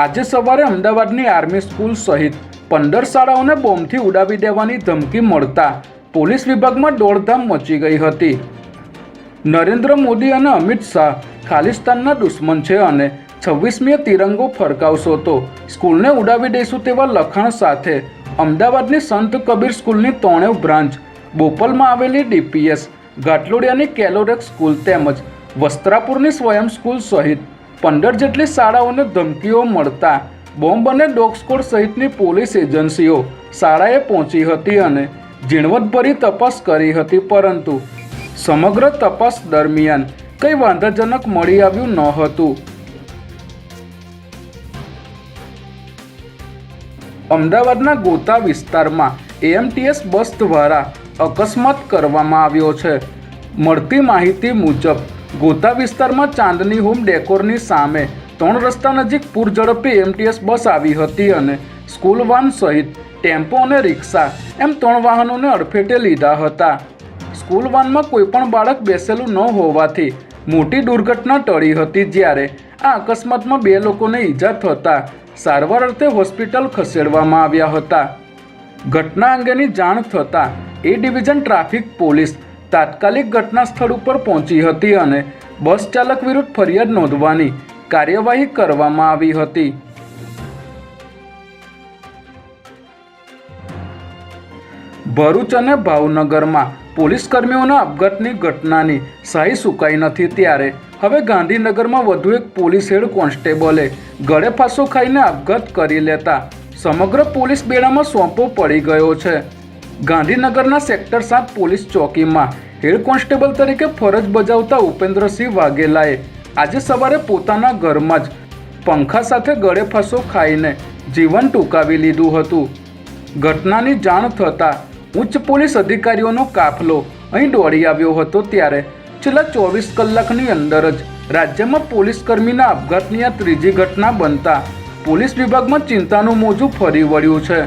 આજે સવારે અમદાવાદની આર્મી સ્કૂલ સહિત પંદર શાળાઓને બોમ્બથી ઉડાવી દેવાની ધમકી મળતા પોલીસ વિભાગમાં દોડધામ મચી ગઈ હતી. નરેન્દ્ર મોદી અને અમિત શાહ ખાલિસ્તાનના દુશ્મન છે અને છવ્વીસમીએ તિરંગો ફરકાવશો તો સ્કૂલને ઉડાવી દઈશું તેવા લખાણ સાથે અમદાવાદની સંત કબીર સ્કૂલની ત્રણેવ બ્રાન્ચ બોપલમાં આવેલી ડીપીએસ ઘાટલોડિયાની કેલોરેક સ્કૂલ તેમજ વસ્ત્રાપુરની સ્વયં સ્કૂલ સહિત પંદર જેટલી શાળાઓને ધમકીઓ મળતા બોમ્બ અને ડોગસ્કોડ સહિતની પોલીસ એજન્સીઓ શાળાએ પહોંચી હતી અને ઝીણવટભરી તપાસ કરી હતી, પરંતુ સમગ્ર તપાસ દરમિયાન કંઈ વાંધાજનક મળી આવ્યું ન હતું. અમદાવાદના ગોતા વિસ્તારમાં એએમટીએસ બસ દ્વારા અકસ્માત કરવામાં આવ્યો છે. મળતી માહિતી મુજબ ગોતા વિસ્તારમાં ચાંદની હોમ ડેકોરની સામે ત્રણ રસ્તા નજીક પૂર ઝડપે એમટીએસ બસ આવી હતી અને સ્કૂલ વાન સહિત ટેમ્પો અને રિક્ષા એમ ત્રણ વાહનોને અડફેટે લીધા હતા. સ્કૂલ વાનમાં કોઈપણ બાળક બેસેલું ન હોવાથી મોટી દુર્ઘટના ટળી હતી જ્યારે આ અકસ્માતમાં બે લોકોને ઈજા થતાં સારવાર અર્થે હોસ્પિટલ ખસેડવામાં આવ્યા હતા. ઘટના અંગેની જાણ થતાં એ ડિવિઝન ટ્રાફિક પોલીસ તાત્કાલિક ઘટના સ્થળ ઉપર પહોંચી હતી અને બસ ચાલક વિરુદ્ધ ફરિયાદ નોંધવાની કાર્યવાહી કરવામાં આવી હતી. ભરૂચ અને ભાવનગરમાં પોલીસ કર્મીઓના અપઘાતની ઘટનાની શાહી સુકાઈ નથી ત્યારે હવે ગાંધીનગરમાં વધુ એક પોલીસ હેડ કોન્સ્ટેબલે ગળે ફાંસો ખાઈને આપઘાત કરી લેતા સમગ્ર પોલીસ બેડામાં સોંપો પડી ગયો છે. ગાંધીનગરના સેક્ટર સાત પોલીસ ચોકીમાં હેડ કોન્સ્ટેબલ તરીકે ફરજ બજાવતા ઉપેન્દ્રસિંહ વાઘેલાએ આજે સવારે પોતાના ઘરમાં જ પંખા સાથે ગળે ફસો ખાઈને જીવન ટૂંકાવી લીધું હતું. ઘટનાની જાણ થતાં ઉચ્ચ પોલીસ અધિકારીઓનો કાફલો અહીં દોડી આવ્યો હતો ત્યારે છેલ્લા ચોવીસ કલાકની અંદર જ રાજ્યમાં પોલીસ કર્મીના આપઘાતની આ ત્રીજી ઘટના બનતા પોલીસ વિભાગમાં ચિંતાનું મોજું ફરી વળ્યું છે.